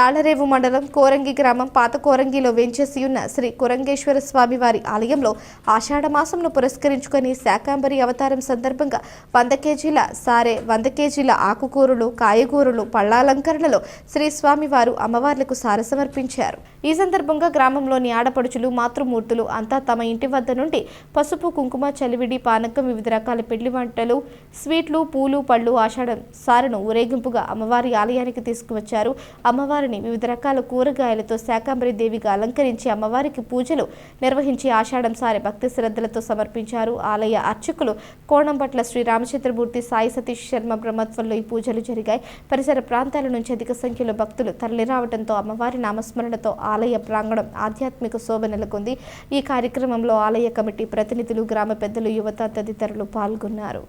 తాళరేవు మండలం కోరంగి గ్రామం పాత కోరంగిలో వెంచేసి ఉన్న శ్రీ కురంగేశ్వర స్వామి వారి ఆలయంలో ఆషాఢ మాసంను పురస్కరించుకొని శాకాంబరి అవతారం సందర్భంగా వంద కేజీల సారే వంద కేజీల ఆకుకూరలు కాయగూరలు పళ్ళాలంకరణలో శ్రీ స్వామివారు అమ్మవార్లకు సార సమర్పించారు ఈ సందర్భంగా గ్రామంలోని ఆడపడుచులు మాతృమూర్తులు అంతా తమ ఇంటి వద్ద నుండి పసుపు కుంకుమ చలివిడి పానకం వివిధ రకాల పిండి వంటలు స్వీట్లు పూలు పళ్ళు ఆషాఢం సారను ఊరేగింపుగా అమ్మవారి ఆలయానికి తీసుకువచ్చారు. అమ్మవారిని వివిధ రకాల కూరగాయలతో శాకాంబరి దేవిగా అలంకరించి అమ్మవారికి పూజలు నిర్వహించి ఆషాఢం సారి భక్తి శ్రద్ధలతో సమర్పించారు. ఆలయ అర్చకులు కోణంపట్ల శ్రీ రామచంద్రమూర్తి సాయి సతీష్ శర్మ బ్రహ్మత్వంలో ఈ పూజలు జరిగాయి. పరిసర ప్రాంతాల నుంచి అధిక సంఖ్యలో భక్తులు తరలిరావడంతో అమ్మవారి నామస్మరణతో ఆలయ ప్రాంగణం ఆధ్యాత్మిక శోభ నెలకొంది. ఈ కార్యక్రమంలో ఆలయ కమిటీ ప్రతినిధులు గ్రామ పెద్దలు యువత తదితరులు పాల్గొన్నారు.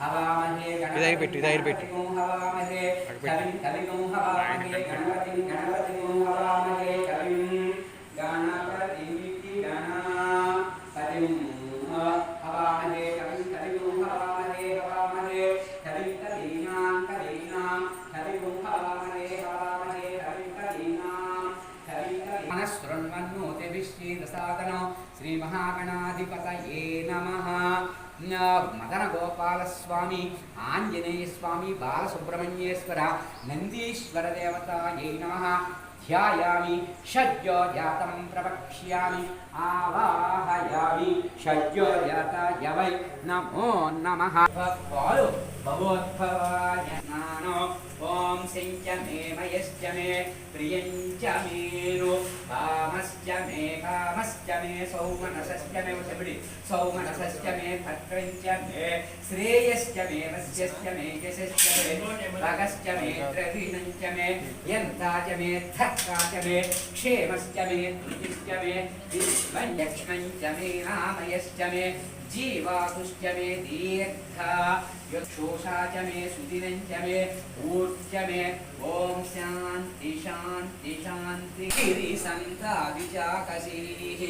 ఇదైన పెట్టు, ఇదైన పెట్టు. మనశృణ్వన్నోతి విశ్వేదసాదనం శ్రీమహాగణాధిపతయే నమః. మదన గోపాలస్వామి ఆంజనేయ స్వామి బాలసుబ్రహ్మణ్యేశ్వర నందీశ్వర దేవత నమః ధ్యాయామి షడ్యోజాతం ప్రవక్ష్యామి ఆవాహయామి షడ్జో జాత యవై నమో నమ పాలు భగవద్భవాయ నానో ఓం సించ మే మయశ్చ మే ప్రియంచ మేను భా మే కామశ్చ మే సౌమనసశ్చ మే ఉషబిడి సౌమనసశ్చ మే భద్రంచ మే శ్రేయశ్చ మే వస్యశ్చ మే యశశ్చ మే భగశ్చ మే ద్రవీణంచ మే యంతాచ మే ధక్కాచ మే క్షేమశ్చ మే ధృతిశ్చ మే విశ్వం యక్ష్మంచ మే నామయశ్చ మే జీవాతుశ్చ మే దీర్ఘ యక్షోషా చ మే సుదినం చ మే ఊర్జ మే ఓం శాంతి शान्ति शान्ति शान्ति गिरिसन्ता विचाकशीः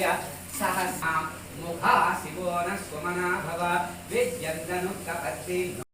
या सहसा मुखा शिवो न भव विद्यन्दनुक्तपत्ति